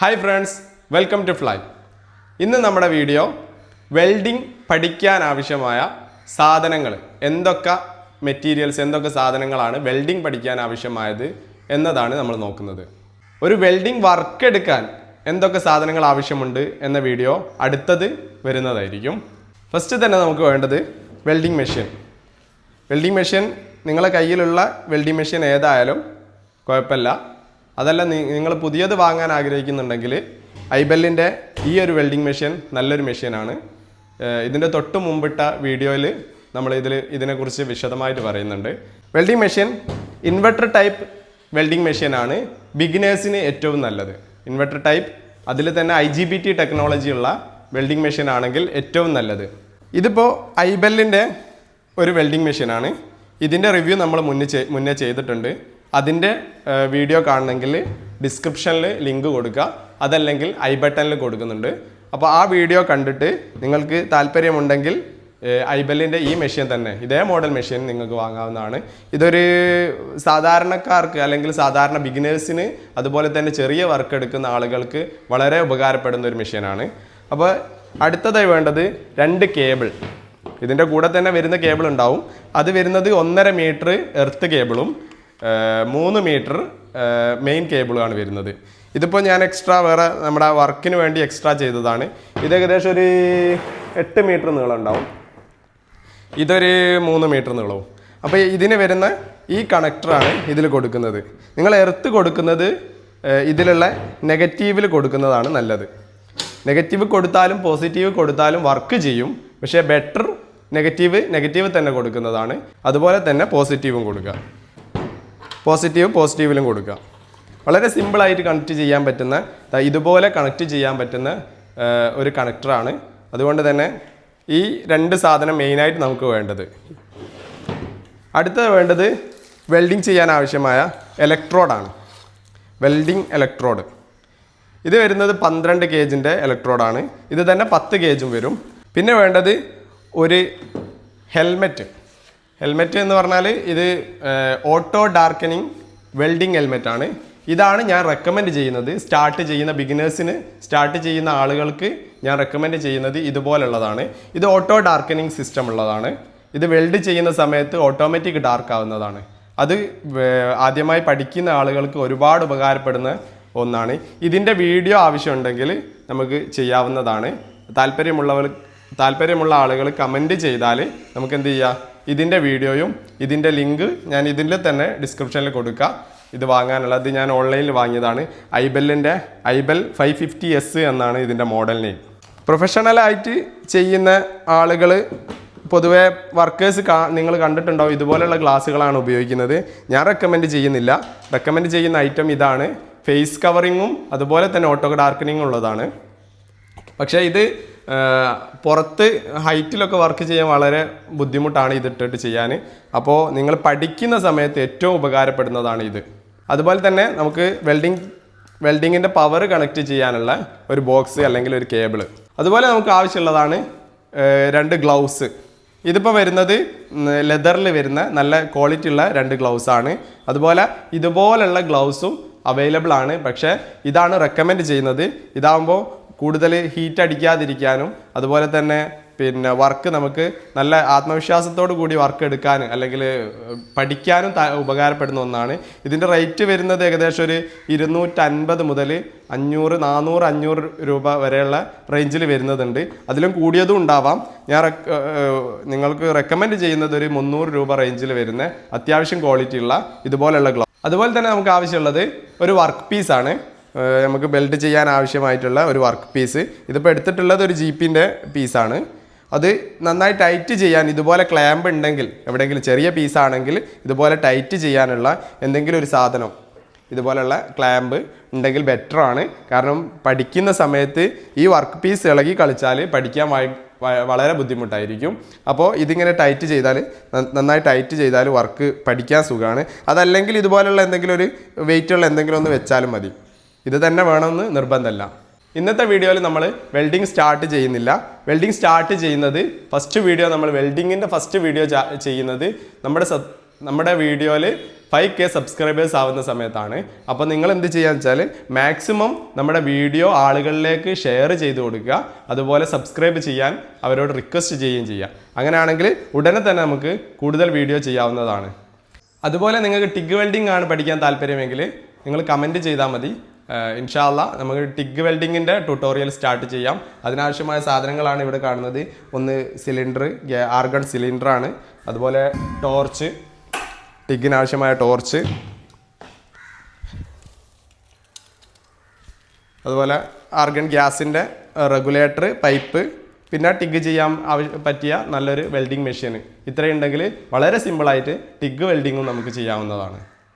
Hi friends welcome to fly ഇന്ന് നമ്മുടെ video welding പഠിക്കാൻ ആവശ്യമായ സാധനങ്ങൾ. എന്തൊക്കെ മെറ്റീരിയൽസ് എന്തൊക്കെ സാധനങ്ങളാണ് വെൽഡിംഗ് പഠിക്കാൻ ആവശ്യമായത് എന്നതാണ് നമ്മൾ നോക്കുന്നത്. ഒരു വെൽഡിംഗ് വർക്ക് എടുക്കാൻ എന്തൊക്കെ സാധനങ്ങൾ ആവശ്യമുണ്ട് എന്ന വീഡിയോ അടുത്തത് വരുന്നതായിരിക്കും. ഫസ്റ്റ് തന്നെ നമുക്ക് വേണ്ടത് വെൽഡിംഗ് മെഷീൻ വെൽഡിംഗ് മെഷീൻ നിങ്ങളെ കയ്യിലുള്ള വെൽഡിംഗ് മെഷീൻ ഏതായാലും കുഴപ്പമില്ല. അതല്ല നിങ്ങൾ പുതിയത് വാങ്ങാൻ ആഗ്രഹിക്കുന്നുണ്ടെങ്കിൽ ഐബെല്ലിന്റെ ഈ ഒരു വെൽഡിംഗ് മെഷീൻ നല്ലൊരു മെഷീനാണ്. ഇതിന്റെ തൊട്ട് മുമ്പിട്ട വീഡിയോയിൽ നമ്മൾ ഇതിൽ ഇതിനെക്കുറിച്ച് വിശദമായിട്ട് പറയുന്നുണ്ട്. Welding machine inverter type welding മെഷീനാണ് ബിഗിനേഴ്സിന് ഏറ്റവും നല്ലത്. ഇൻവെർട്ടർ ടൈപ്പ് അതിൽ തന്നെ I G B T welding machine ആണെങ്കിൽ ഏറ്റവും നല്ലത്. ഇതിപ്പോൾ ഐബെല്ലിന്റെ ഒരു വെൽഡിംഗ് മെഷീനാണ്. ഇതിന്റെ റിവ്യൂ നമ്മൾ മുന്നേ മുന്നേ ചെയ്തിട്ടുണ്ട്. അതിന്റെ വീഡിയോ കാണണമെങ്കിൽ ഡിസ്ക്രിപ്ഷനിൽ ലിങ്ക് കൊടുക്കുക. അതല്ലെങ്കിൽ ഐ ബട്ടണിൽ കൊടുക്കുന്നുണ്ട്. അപ്പോൾ ആ വീഡിയോ കണ്ടിട്ട് നിങ്ങൾക്ക് താല്പര്യമുണ്ടെങ്കിൽ ഐബലിന്റെ ഈ മെഷീൻ തന്നെ ഇതേ മോഡൽ മെഷീൻ നിങ്ങൾക്ക് വാങ്ങാവുന്നതാണ്. ഇതൊരു സാധാരണക്കാർക്ക് അല്ലെങ്കിൽ സാധാരണ ബിഗിനേഴ്സിന് അതുപോലെ തന്നെ ചെറിയ വർക്ക് എടുക്കുന്ന ആളുകൾക്ക് വളരെ ഉപകാരപ്പെടുന്ന ഒരു മെഷീനാണ്. അപ്പോൾ അടുത്തതായി വേണ്ടത് രണ്ട് കേബിൾ. ഇതിന്റെ കൂടെ തന്നെ വരുന്ന കേബിൾ ഉണ്ടാവും. അത് വരുന്നത് ഒന്നര മീറ്റർ എർത്ത് കേബിളും മൂന്ന് മീറ്റർ മെയിൻ കേബിളാണ് വരുന്നത്. ഇതിപ്പോൾ ഞാൻ എക്സ്ട്രാ വേറെ നമ്മുടെ വർക്കിന് വേണ്ടി എക്സ്ട്രാ ചെയ്തതാണ്. ഇത് ഏകദേശം ഒരു എട്ട് മീറ്റർ നീളം ഉണ്ടാവും. ഇതൊരു മൂന്ന് മീറ്റർ നീളവും. അപ്പോൾ ഇതിന് വരുന്ന ഈ കണക്ടറാണ് ഇതിൽ കൊടുക്കുന്നത്. നിങ്ങൾ എർത്ത് കൊടുക്കുന്നത് ഇതിലുള്ള നെഗറ്റീവിൽ കൊടുക്കുന്നതാണ് നല്ലത്. നെഗറ്റീവ് കൊടുത്താലും പോസിറ്റീവ് കൊടുത്താലും വർക്ക് ചെയ്യും. പക്ഷേ ബെറ്റർ നെഗറ്റീവ് നെഗറ്റീവ് തന്നെ കൊടുക്കുന്നതാണ്. അതുപോലെ തന്നെ പോസിറ്റീവും കൊടുക്കുക. പോസിറ്റീവ് പോസിറ്റീവിലും കൊടുക്കുക. വളരെ സിമ്പിളായിട്ട് കണക്ട് ചെയ്യാൻ പറ്റുന്ന ഇതുപോലെ കണക്ട് ചെയ്യാൻ പറ്റുന്ന ഒരു കണക്ടറാണ് അതുകൊണ്ട് തന്നെ ഈ രണ്ട് സാധനം മെയിനായിട്ട് നമുക്ക് വേണ്ടത്. അടുത്തത് വേണ്ടത് വെൽഡിങ് ചെയ്യാൻ ആവശ്യമായ ഇലക്ട്രോഡാണ് വെൽഡിങ് ഇലക്ട്രോഡ് ഇത് വരുന്നത് പന്ത്രണ്ട് കേജിന്റെ ഇലക്ട്രോഡാണ് ഇത് തന്നെ പത്ത് കേജും വരും. പിന്നെ വേണ്ടത് ഒരു ഹെൽമെറ്റ് ഹെൽമെറ്റ് എന്ന് പറഞ്ഞാൽ ഇത് ഓട്ടോ ഡാർക്കനിങ് വെൽഡിംഗ് ഹെൽമെറ്റ് ആണ്. ഇതാണ് ഞാൻ റെക്കമെൻഡ് ചെയ്യുന്നത്. സ്റ്റാർട്ട് ചെയ്യുന്ന ബിഗിനേഴ്സിന് സ്റ്റാർട്ട് ചെയ്യുന്ന ആളുകൾക്ക് ഞാൻ റെക്കമെൻഡ് ചെയ്യുന്നത് ഇതുപോലുള്ളതാണ്. ഇത് ഓട്ടോ ഡാർക്കനിങ് സിസ്റ്റം ഉള്ളതാണ്. ഇത് വെൽഡ് ചെയ്യുന്ന സമയത്ത് ഓട്ടോമാറ്റിക് ഡാർക്ക് ആവുന്നതാണ്. അത് ആദ്യമായി പഠിക്കുന്ന ആളുകൾക്ക് ഒരുപാട് ഉപകാരപ്പെടുന്ന ഒന്നാണ്. ഇതിന്റെ വീഡിയോ ആവശ്യമുണ്ടെങ്കിൽ നമുക്ക് ചെയ്യാവുന്നതാണ്. താല്പര്യമുള്ളവർ താല്പര്യമുള്ള ആളുകൾ കമന്റ് ചെയ്താൽ നമുക്ക് എന്ത് ചെയ്യാം? ഇതിന്റെ വീഡിയോയും ഇതിന്റെ ലിങ്ക് ഞാൻ ഇതിന്റെ തന്നെ ഡിസ്ക്രിപ്ഷനിൽ കൊടുക്കുക ഇത് വാങ്ങാനുള്ളത് ഞാൻ ഓൺലൈനിൽ വാങ്ങിയതാണ്. ഐബെല്ലിന്റെ ഐബെൽ ഫൈവ് ഫിഫ്റ്റി എസ് എന്നാണ് ഇതിന്റെ മോഡൽ നെയിം പ്രൊഫഷണലായിട്ട് ചെയ്യുന്ന ആളുകൾ പൊതുവെ വർക്കേഴ്സ് കാ നിങ്ങൾ കണ്ടിട്ടുണ്ടാവും ഇതുപോലെയുള്ള ഗ്ലാസ്സുകളാണ് ഉപയോഗിക്കുന്നത്. ഞാൻ റെക്കമെൻഡ് ചെയ്യുന്നില്ല. റെക്കമെൻഡ് ചെയ്യുന്ന ഐറ്റം ഇതാണ് ഫേസ് കവറിങ്ങും അതുപോലെ തന്നെ ഓട്ടോ ഡാർക്കനിങ്ങും ഉള്ളതാണ്. പക്ഷേ ഇത് പുറത്ത് ഹൈറ്റിലൊക്കെ വർക്ക് ചെയ്യാൻ വളരെ ബുദ്ധിമുട്ടാണ് ഇതിട്ടിട്ട് ചെയ്യാൻ അപ്പോൾ നിങ്ങൾ പഠിക്കുന്ന സമയത്ത് ഏറ്റവും ഉപകാരപ്പെടുന്നതാണ് ഇത്. അതുപോലെ തന്നെ നമുക്ക് വെൽഡിങ് വെൽഡിങ്ങിന്റെ പവർ കണക്ട് ചെയ്യാനുള്ള ഒരു ബോക്സ് അല്ലെങ്കിൽ ഒരു കേബിൾ അതുപോലെ നമുക്ക് ആവശ്യമുള്ളതാണ് രണ്ട് ഗ്ലൗസ്. ഇതിപ്പോൾ വരുന്നത് ലെതറിൽ വരുന്ന നല്ല ക്വാളിറ്റി ഉള്ള രണ്ട് ഗ്ലൗസ് ആണ്. അതുപോലെ ഇതുപോലുള്ള ഗ്ലൗസും അവൈലബിൾ ആണ്. പക്ഷേ ഇതാണ് റെക്കമെൻഡ് ചെയ്യുന്നത്. ഇതാകുമ്പോൾ കൂടുതൽ ഹീറ്റ് അടിക്കാതിരിക്കാനും അതുപോലെ തന്നെ പിന്നെ വർക്ക് നമുക്ക് നല്ല ആത്മവിശ്വാസത്തോടു കൂടി വർക്ക് എടുക്കാനും അല്ലെങ്കിൽ പഠിക്കാനും ഉപകാരപ്പെടുന്ന ഒന്നാണ്. ഇതിന്റെ റേറ്റ് വരുന്നത് ഏകദേശം ഒരു ഇരുന്നൂറ്റൻപത് മുതൽ അഞ്ഞൂറ് നാനൂറ് അഞ്ഞൂറ് രൂപ വരെയുള്ള റേഞ്ചിൽ വരുന്നതുണ്ട് അതിലും കൂടിയതും ഉണ്ടാവാം. ഞാൻ നിങ്ങൾക്ക് റെക്കമെൻഡ് ചെയ്യുന്നത് ഒരു മുന്നൂറ് രൂപ റേഞ്ചിൽ വരുന്ന അത്യാവശ്യം ക്വാളിറ്റി ഉള്ള ഇതുപോലെയുള്ള ഗ്ലൗ അതുപോലെ തന്നെ നമുക്ക് ആവശ്യമുള്ളത് ഒരു വർക്ക് പീസാണ് നമുക്ക് ബെൽറ്റ് ചെയ്യാൻ ആവശ്യമായിട്ടുള്ള ഒരു വർക്ക് പീസ് ഇതിപ്പോൾ എടുത്തിട്ടുള്ളത് ഒരു ജീപ്പിന്റെ പീസാണ് അത് നന്നായി ടൈറ്റ് ചെയ്യാൻ ഇതുപോലെ ക്ലാമ്പ് ഉണ്ടെങ്കിൽ എവിടെയെങ്കിലും ചെറിയ പീസാണെങ്കിൽ ഇതുപോലെ ടൈറ്റ് ചെയ്യാനുള്ള എന്തെങ്കിലും ഒരു സാധനം ഇതുപോലെയുള്ള ക്ലാമ്പ് ഉണ്ടെങ്കിൽ ബെറ്റർ ആണ്. കാരണം പഠിക്കുന്ന സമയത്ത് ഈ വർക്ക് പീസ് ഇളകി കളിച്ചാൽ പഠിക്കാൻ വളരെ ബുദ്ധിമുട്ടായിരിക്കും. അപ്പോൾ ഇതിങ്ങനെ ടൈറ്റ് ചെയ്താൽ നന്നായി ടൈറ്റ് ചെയ്താൽ വർക്ക് പഠിക്കാൻ സുഖമാണ്. അതല്ലെങ്കിൽ ഇതുപോലെയുള്ള എന്തെങ്കിലും ഒരു വെയിറ്റുള്ള എന്തെങ്കിലും ഒന്ന് വെച്ചാലും മതി. ഇത് തന്നെ വേണമെന്ന് നിർബന്ധമല്ല. ഇന്നത്തെ വീഡിയോയിൽ നമ്മൾ വെൽഡിംഗ് സ്റ്റാർട്ട് ചെയ്യുന്നില്ല. വെൽഡിംഗ് സ്റ്റാർട്ട് ചെയ്യുന്നത് ഫസ്റ്റ് വീഡിയോ നമ്മൾ വെൽഡിങ്ങിന്റെ ഫസ്റ്റ് വീഡിയോ ചെയ്യുന്നത് നമ്മുടെ നമ്മുടെ വീഡിയോയിൽ ഫൈവ് കെ സബ്സ്ക്രൈബേഴ്സ് ആവുന്ന സമയത്താണ്. അപ്പോൾ നിങ്ങൾ എന്ത് ചെയ്യുക വെച്ചാൽ മാക്സിമം നമ്മുടെ വീഡിയോ ആളുകളിലേക്ക് ഷെയർ ചെയ്ത് കൊടുക്കുക. അതുപോലെ സബ്സ്ക്രൈബ് ചെയ്യാൻ അവരോട് റിക്വസ്റ്റ് ചെയ്യുകയും ചെയ്യുക. അങ്ങനെയാണെങ്കിൽ ഉടനെ തന്നെ നമുക്ക് കൂടുതൽ വീഡിയോ ചെയ്യാവുന്നതാണ്. അതുപോലെ നിങ്ങൾക്ക് ടിഗ് വെൽഡിംഗ് ആണ് പഠിക്കാൻ താല്പര്യമെങ്കിൽ നിങ്ങൾ കമന്റ് ചെയ്താൽ മതി. ഇൻഷാല്ല നമുക്ക് ടിഗ് വെൽഡിങ്ങിന്റെ ട്യൂട്ടോറിയൽ സ്റ്റാർട്ട് ചെയ്യാം. അതിനാവശ്യമായ സാധനങ്ങളാണ് ഇവിടെ കാണുന്നത്. ഒന്ന് സിലിണ്ടർ ആർഗൺ സിലിണ്ടറാണ് അതുപോലെ ടോർച്ച് ടിഗിനാവശ്യമായ ടോർച്ച് അതുപോലെ ആർഗൺ ഗ്യാസിന്റെ റെഗുലേറ്റർ പൈപ്പ് പിന്നെ ടിഗ് ചെയ്യാൻ പറ്റിയ നല്ലൊരു വെൽഡിംഗ് മെഷീൻ ഇത്രയുണ്ടെങ്കിൽ വളരെ സിമ്പിളായിട്ട് ടിഗ് വെൽഡിങ്ങും നമുക്ക് ചെയ്യാവുന്നതാണ്.